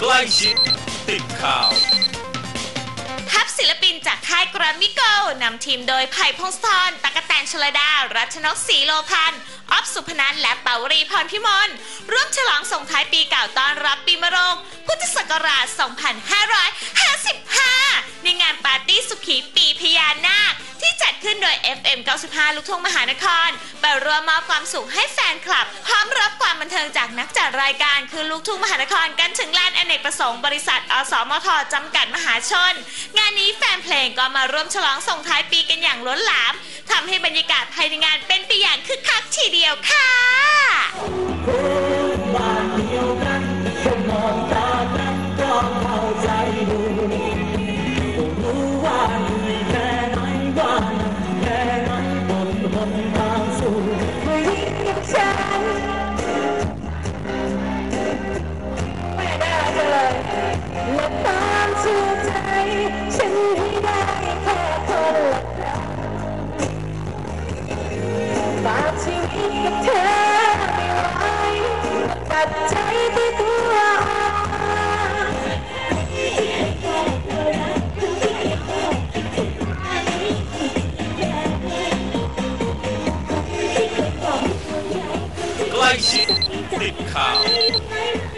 ใกล้ชิดติดข่าว ทัพศิลปินจากค่ายกรมมี่โกนำทีมโดยไผ่พงศธรตะกะแตนชลดา รัชนกศรีโลพันธ์ออฟสุพนันและเปาวรีพรพิมลร่วมฉลองส่งท้ายปีเก่าต้อนรับปีมะโรงพุทธศักราช 2555 ในงานปาร์ตี้สุขีปีพญานาค ขึ้นโดย FM 95 ลูกทุ่งมหานคร ไปร่วมมอบความสุขให้แฟนคลับ พร้อมรับความบันเทิงจากนักจัดรายการคือลูกทุ่งมหานครกันถึงลานอเนกประสงค์บริษัท อสมทจำกัดมหาชน งานนี้แฟนเพลงก็มาร่วมฉลองส่งท้ายปีกันอย่างล้นหลามทำให้บรรยากาศภายในงานเป็นไปอย่างคึกคักทีเดียวค่ะ ฉันไม่ได้เลยและตามชื่อใจ ฉันให้ได้แค่คนละครั้งฝากชีวิตกับเธอไม่ไหวตัดใจที่ตัว 配信レッカー